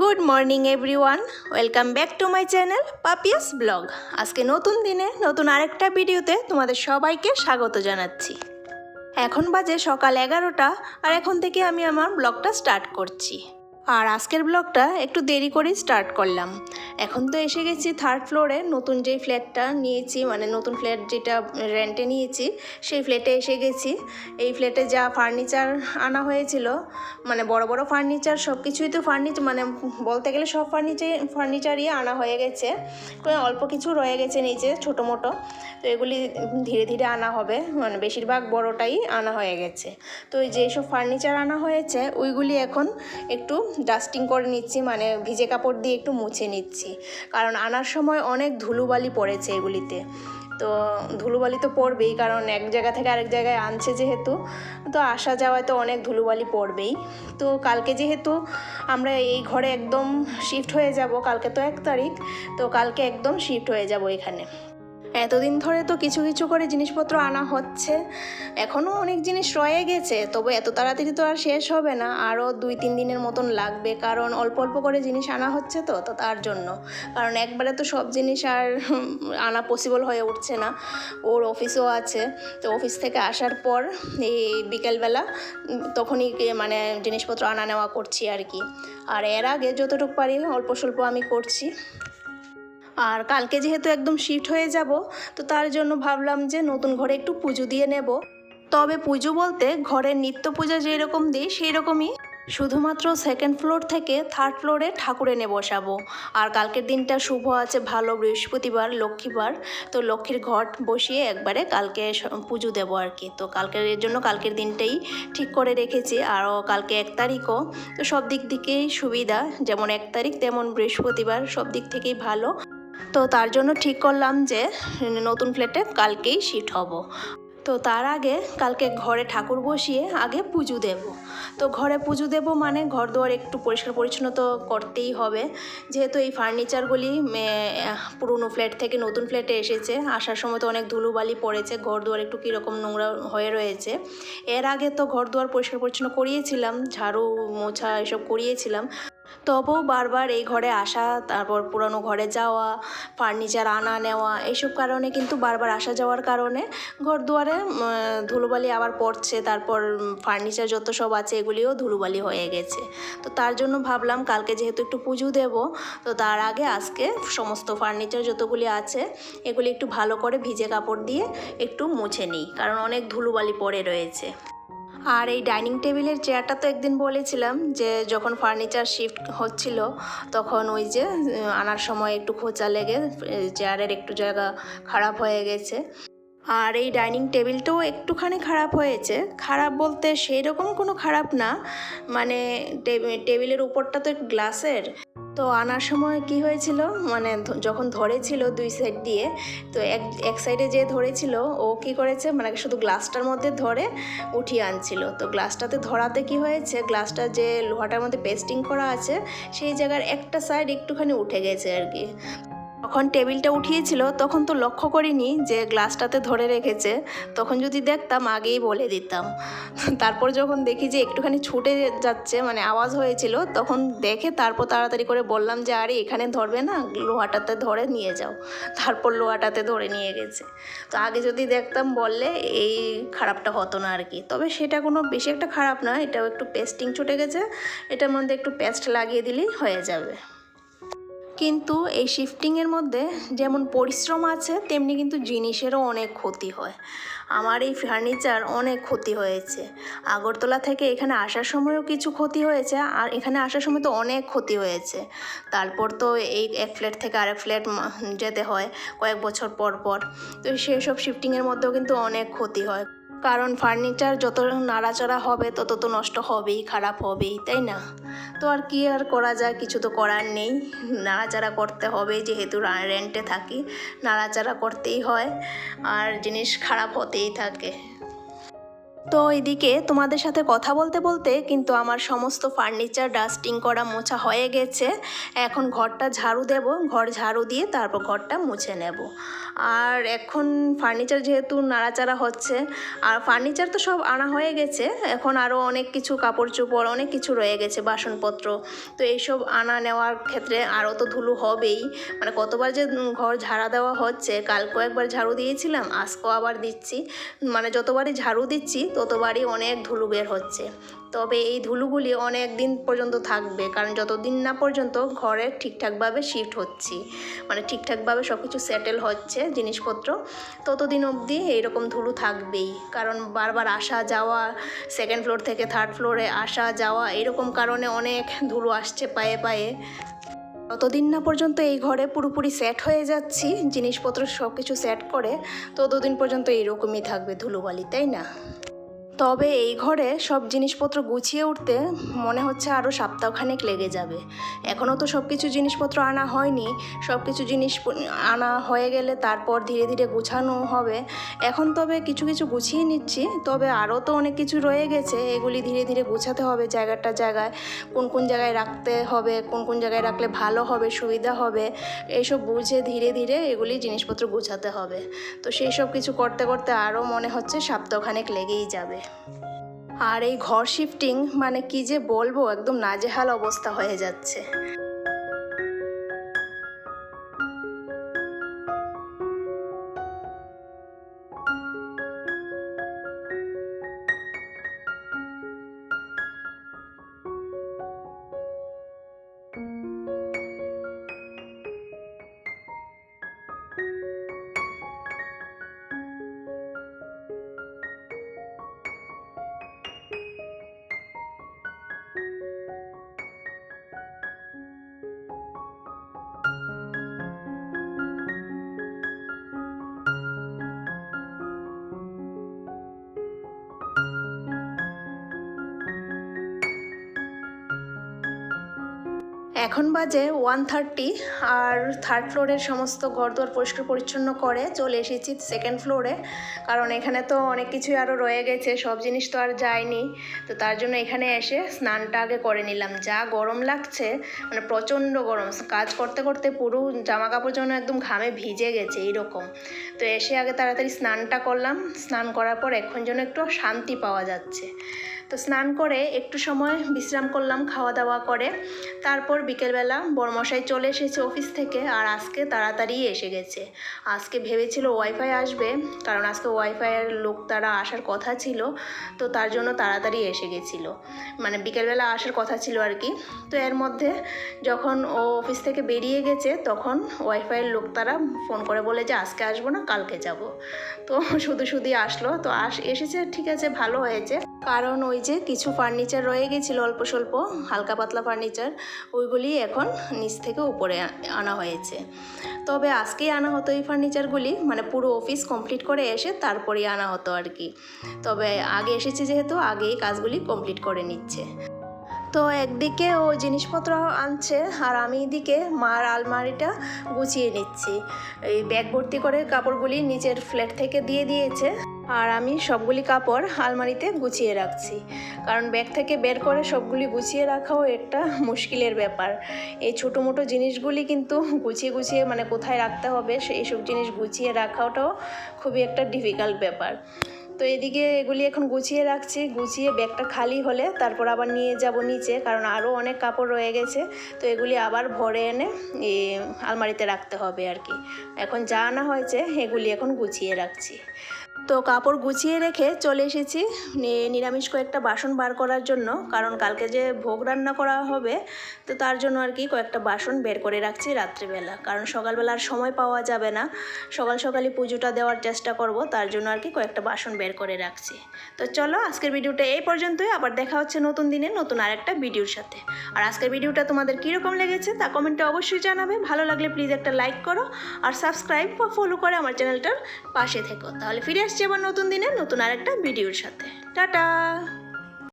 Good morning everyone welcome back to my channel Papiya's blog আজকে নতুন দিনে নতুন আরেকটা ভিডিওতে তোমাদের সবাইকে স্বাগত জানাচ্ছি। এখন বাজে সকাল এগারোটা, আর এখন থেকে আমি আমার ব্লগটা স্টার্ট করছি। আর আজকের ব্লগটা একটু দেরি করেই স্টার্ট করলাম। এখন তো এসে গেছি থার্ড ফ্লোরে নতুন যেই ফ্ল্যাটটা নিয়েছি মানে নতুন ফ্ল্যাট যেটা রেন্টে নিয়েছি, সেই ফ্ল্যাটে এসে গেছি। এই ফ্ল্যাটে যা ফার্নিচার আনা হয়েছিল মানে বড় বড় ফার্নিচার সব কিছুই তো ফার্নিচার মানে বলতে গেলে সব ফার্নিচার ফার্নিচারই আনা হয়ে গেছে। অল্প কিছু রয়ে গেছে নিচে, ছোটো মোটো। তো এগুলি ধীরে ধীরে আনা হবে মানে বেশিরভাগ বড়টাই আনা হয়ে গেছে। তো যেসব ফার্নিচার আনা হয়েছে, ওইগুলি এখন একটু ডাস্টিং করে নিচ্ছি মানে ভিজে কাপড় দিয়ে একটু মুছে নিচ্ছি। কারণ আনার সময় অনেক ধুলোবালি পড়েছে এগুলিতে। তো ধুলোবালি তো পড়বেই, কারণ এক জায়গা থেকে আরেক জায়গায় আনছে যেহেতু, তো আসা যাওয়ায় তো অনেক ধুলোবালি পড়বেই। তো কালকে যেহেতু আমরা এই ঘরে একদম শিফট হয়ে যাব, কালকে তো এক তারিখ, তো কালকে একদম শিফট হয়ে যাব এখানে। এতদিন ধরে তো কিছু কিছু করে জিনিসপত্র আনা হচ্ছে। এখনও অনেক জিনিস রয়ে গেছে, তবে এত তাড়াতাড়ি তো আর শেষ হবে না। আরও দুই তিন দিনের মতন লাগবে, কারণ অল্প অল্প করে জিনিস আনা হচ্ছে তো তো তার জন্য। কারণ একবারে তো সব জিনিস আর আনা পসিবল হয়ে উঠছে না। ওর অফিসও আছে, তো অফিস থেকে আসার পর এই বিকেলবেলা তখনই মানে জিনিসপত্র আনা নেওয়া করছি আর কি। আর এর আগে যতটুকু পারি অল্প স্বল্প আমি করছি। আর কালকে যেহেতু একদম শিফট হয়ে যাব, তো তার জন্য ভাবলাম যে নতুন ঘরে একটু পুজো দিয়ে নেব। তবে পুজো বলতে ঘরের নিত্য পূজা যেরকম দিই সেই রকমই শুধুমাত্র সেকেন্ড ফ্লোর থেকে থার্ড ফ্লোরে ঠাকুর এনে বসাবো। আর কালকের দিনটা শুভ আছে, ভালো বৃহস্পতিবার, লক্ষ্মীবার। তো লক্ষ্মীর ঘট বসিয়ে একবারে কালকে পুজো দেবো আর কি। তো কালকের এর জন্য কালকের দিনটাই ঠিক করে রেখেছি। আরও কালকে এক তারিখও। তো সব দিক থেকেই সুবিধা, যেমন এক তারিখ, তেমন বৃহস্পতিবার, সব দিক থেকেই ভালো। তো তার জন্য ঠিক করলাম যে, নতুন ফ্ল্যাটে কালকেই শিফট হব। তো তার আগে কালকে ঘরে ঠাকুর বসিয়ে আগে পুজো দেব। তো ঘরে পুজো দেব মানে ঘর দুয়ার একটু পরিষ্কার পরিচ্ছন্ন তো করতেই হবে। যেহেতু এই ফার্নিচারগুলি পুরনো ফ্ল্যাট থেকে নতুন ফ্ল্যাটে এসেছে, আসার সময় তো অনেক ধুলোবালি পড়েছে ঘর দুয়ার একটু কীরকম নোংরা হয়ে রয়েছে। এর আগে তো ঘর দুয়ার পরিষ্কার পরিচ্ছন্ন করিয়েছিলাম, ঝাড়ু, মোছা এসব করিয়েছিলাম। তবুও বারবার এই ঘরে আসা, তারপর পুরনো ঘরে যাওয়া, ফার্নিচার আনা নেওয়া এইসব কারণে কিন্তু বারবার আসা যাওয়ার কারণে ঘর দুয়ারে ধুলোবালি আবার পড়ছে, তারপর ফার্নিচার যত সব আছে এগুলিও ধুলোবালি হয়ে গেছে। তো তার জন্য ভাবলাম কালকে যেহেতু একটু পুজো দেব, তো তার আগে আজকে সমস্ত ফার্নিচার যতগুলি আছে, এগুলি একটু ভালো করে ভিজে কাপড় দিয়ে একটু মুছে নিই, কারণ অনেক ধুলোবালি পড়ে রয়েছে। আর এই ডাইনিং টেবিলের চেয়ারটা তো একদিন বলেছিলাম যে যখন ফার্নিচার শিফট হচ্ছিল, তখন ওই যে আনার সময় একটু খোঁচা লেগে চেয়ারের একটু জায়গা খারাপ হয়ে গেছে। আর এই ডাইনিং টেবিলটাও একটুখানি খারাপ হয়েছে। খারাপ বলতে সেই রকম কোনো খারাপ না। মানে টেবিলের উপরটা তো গ্লাসের। তো আনার সময় কি হয়েছিল? মানে যখন ধরেছিল দুই সাইড দিয়ে, তো এক এক সাইডে যে ধরেছিল, ও কি করেছে? মানে শুধু গ্লাসটার মধ্যে ধরে উঠিয়ে আনছিল। তো গ্লাসটাতে ধরাতে কি হয়েছে? গ্লাসটা যে লোহাটার মধ্যে পেস্টিং করা আছে, সেই জায়গার একটা সাইড একটুখানি উঠে গেছে আর কি। তখন টেবিলটা উঠিয়েছিল, তখন তো লক্ষ্য করিনি যে গ্লাসটাতে ধরে রেখেছে। তখন যদি দেখতাম, আগেই বলে দিতাম। তারপর যখন দেখি যে একটুখানি ছুটে যাচ্ছে মানে আওয়াজ হয়েছিল, তখন দেখে তারপর তাড়াতাড়ি করে বললাম যে, আরে, এখানে ধরবে না? লোহাটাতে ধরে নিয়ে যাও। তারপর লোহাটাতে ধরে নিয়ে গেছে। তো আগে যদি দেখতাম বললে, এই খারাপটা হতো না আর কি। তবে সেটা কোনো বেশি একটা খারাপ না এটাও একটু পেস্টিং ছুটে গেছে, এটার মধ্যে একটু পেস্ট লাগিয়ে দিলেই হয়ে যাবে। কিন্তু এই শিফটিংয়ের মধ্যে যেমন পরিশ্রম আছে, তেমনি কিন্তু জিনিসেরও অনেক ক্ষতি হয়। আমার এই ফার্নিচার অনেক ক্ষতি হয়েছে। আগরতলা থেকে এখানে আসার সময়ও কিছু ক্ষতি হয়েছে, আর এখানে আসার সময় তো অনেক ক্ষতি হয়েছে। তারপর তো এই এক ফ্ল্যাট থেকে আরেক ফ্ল্যাট যেতে হয়, কয়েক বছর পর পর। তো সেই সব শিফটিংয়ের মধ্যেও কিন্তু অনেক ক্ষতি হয়। কারণ ফার্নিচার যত নাড়াচাড়া হবে, তত তো নষ্ট হবেই, খারাপ হবেই, তাই না? তো আর কি আর করা যায়, কিছু তো করার নেই। নাড়াচাড়া করতে হবে, যেহেতু রেন্টে থাকি, নাড়াচাড়া করতেই হয়, আর জিনিস খারাপ হতেই থাকে। তো এদিকে তোমাদের সাথে কথা বলতে বলতে কিন্তু আমার সমস্ত ফার্নিচার ডাস্টিং করা মোছা হয়ে গেছে। এখন ঘরটা ঝাড়ু দেব, ঘর ঝাড়ু দিয়ে তারপর ঘরটা মুছে নেব। আর এখন ফার্নিচার যেহেতু নাড়াচাড়া হচ্ছে, আর ফার্নিচার তো সব আনা হয়ে গেছে, এখন আরও অনেক কিছু কাপড় চোপড়, অনেক কিছু রয়ে গেছে, বাসনপত্র। তো এইসব আনা নেওয়ার ক্ষেত্রে আরও তো ধুলো হবেই। মানে কতবার যে ঘর ঝাড়া দেওয়া হচ্ছে, কালকেও একবার ঝাড়ু দিয়েছিলাম, আজকেও আবার দিচ্ছি। মানে যতবারই ঝাড়ু দিচ্ছি ততবারই অনেক ধুলো বের হচ্ছে। তবে এই ধুলোগুলি অনেক দিন পর্যন্ত থাকবে, কারণ যতদিন না পর্যন্ত ঘরে ঠিকঠাকভাবে শিফট হচ্ছি মানে ঠিকঠাকভাবে সব কিছু সেটেল হচ্ছে জিনিসপত্র, ততদিন অবধি এইরকম ধুলো থাকবেই। কারণ বারবার আসা যাওয়া সেকেন্ড ফ্লোর থেকে থার্ড ফ্লোরে আসা যাওয়া, এরকম কারণে অনেক ধুলো আসছে পায়ে পায়ে। ততদিন না পর্যন্ত এই ঘরে পুরোপুরি সেট হয়ে যাচ্ছি, জিনিসপত্র সব কিছু সেট করে, ততদিন পর্যন্ত এইরকমই থাকবে ধুলোবালি, তাই না? তবে এই ঘরে সব জিনিসপত্র গুছিয়ে উঠতে মনে হচ্ছে আরও সপ্তাহখানেক লেগে যাবে। এখনও তো সব কিছু জিনিসপত্র আনা হয়নি। সব কিছু জিনিস আনা হয়ে গেলে তারপর ধীরে ধীরে গুছানো হবে। এখন তবে কিছু কিছু গুছিয়ে নিচ্ছি। তবে আরও তো অনেক কিছু রয়ে গেছে। এগুলি ধীরে ধীরে গুছাতে হবে জায়গাটা জায়গায়। কোন কোন জায়গায় রাখতে হবে, কোন কোন জায়গায় রাখলে ভালো হবে, সুবিধা হবে, এইসব বুঝে ধীরে ধীরে এগুলি জিনিসপত্র গুছাতে হবে। তো সেই সব কিছু করতে করতে আরও মনে হচ্ছে সপ্তাহখানেক লেগেই যাবে। আর এই ঘর শিফটিং মানে কি যে বলব একদম নাজেহাল অবস্থা হয়ে যাচ্ছে। এখন বাজে ওয়ান থার্টি আর থার্ড ফ্লোরের সমস্ত ঘরদোর পরিষ্কার পরিচ্ছন্ন করে চলে এসেছি সেকেন্ড ফ্লোরে কারণ এখানে তো অনেক কিছুই আরও রয়ে গেছে, সব জিনিস তো আর যায়নি। তো তার জন্য এখানে এসে স্নানটা আগে করে নিলাম। যা গরম লাগছে মানে প্রচণ্ড গরম। কাজ করতে করতে পুরো জামা কাপড় যেন একদম ঘামে ভিজে গেছে এইরকম। তো এসে আগে তাড়াতাড়ি স্নানটা করলাম। স্নান করার পর এখন যেন একটু শান্তি পাওয়া যাচ্ছে। তো স্নান করে একটু সময় বিশ্রাম করলাম খাওয়া দাওয়া করে। তারপর বিকেলবেলা বড়মশাই চলে এসেছে অফিস থেকে আর আজকে তাড়াতাড়ি এসে গেছে। আজকে ভেবেছিল ওয়াইফাই আসবে, কারণ আজকে ওয়াইফাইয়ের লোক তারা আসার কথা ছিল, তো তার জন্য তাড়াতাড়ি এসে গেছিল। মানে বিকেলবেলা আসার কথা ছিল আর কি। তো এর মধ্যে যখন ও অফিস থেকে বেরিয়ে গেছে, তখন ওয়াইফাইয়ের লোক তারা ফোন করে বলে যে, আজকে আসব না, কালকে যাব। তো শুধু শুধুই আসলো। তো আস, এসেছে, ঠিক আছে, ভালো হয়েছে। কারণ ওই যে কিছু ফার্নিচার রয়ে গেছিল, অল্প স্বল্প, হালকা পাতলা ফার্নিচার ওইগুলি এখন নিচ থেকে উপরে আনা হয়েছে। তবে আজকেই আনা হতো এই ফার্নিচারগুলি মানে পুরো অফিস কমপ্লিট করে এসে তারপরেই আনা হতো আর কি। তবে আগে এসেছে যেহেতু, আগেই কাজগুলি কমপ্লিট করে নিচ্ছে। তো একদিকে ও জিনিসপত্র আনছে, আর আমি এদিকে মার আলমারিটা গুছিয়ে নিচ্ছি। এই ব্যাগ ভর্তি করে কাপড়গুলি নিচের ফ্ল্যাট থেকে দিয়ে দিয়েছে। আর আমি সবগুলি কাপড় আলমারিতে গুছিয়ে রাখছি। কারণ ব্যাগ থেকে বের করে সবগুলি গুছিয়ে রাখাও একটা মুশকিলের ব্যাপার। এই ছোটো মোটো জিনিসগুলি কিন্তু গুছিয়ে গুছিয়ে মানে কোথায় রাখতে হবে সেই সব জিনিস গুছিয়ে রাখাটাও খুবই একটা ডিফিকাল্ট ব্যাপার। তো এদিকে এগুলি এখন গুছিয়ে রাখছি, গুছিয়ে ব্যাগটা খালি হলে তারপর আবার নিয়ে যাব নিচে, কারণ আরও অনেক কাপড় রয়ে গেছে। তো এগুলি আবার ভরে এনে আলমারিতে রাখতে হবে আর কি। এখন যা আনা হয়েছে এগুলি এখন গুছিয়ে রাখছি। তো কাপড় গুছিয়ে রেখে চলে এসেছি। নিরামিষ কয়েকটা বাসন বার করার জন্য, কারণ কালকে যে ভোগ রান্না করা হবে, তো তার জন্য আর কি কয়েকটা বাসন বের করে রাখছি রাত্রিবেলা। কারণ সকালবেলা আর সময় পাওয়া যাবে না। সকাল সকালই পুজোটা দেওয়ার চেষ্টা করব, তার জন্য আর কি কয়েকটা বাসন বের করে রাখছি। তো চলো, আজকের ভিডিওটা এই পর্যন্তই। আবার দেখা হচ্ছে নতুন দিনে নতুন আরেকটা ভিডিওর সাথে। আর আজকের ভিডিওটা তোমাদের কীরকম লেগেছে তা কমেন্টে অবশ্যই জানাবে। ভালো লাগলে প্লিজ একটা লাইক করো, আর সাবস্ক্রাইব বা ফলো করে আমার চ্যানেলটার পাশে থেকো। তাহলে ফিরে আসছি আবার নতুন দিনে নতুন আরেকটা ভিডিওর সাথে। টাটা!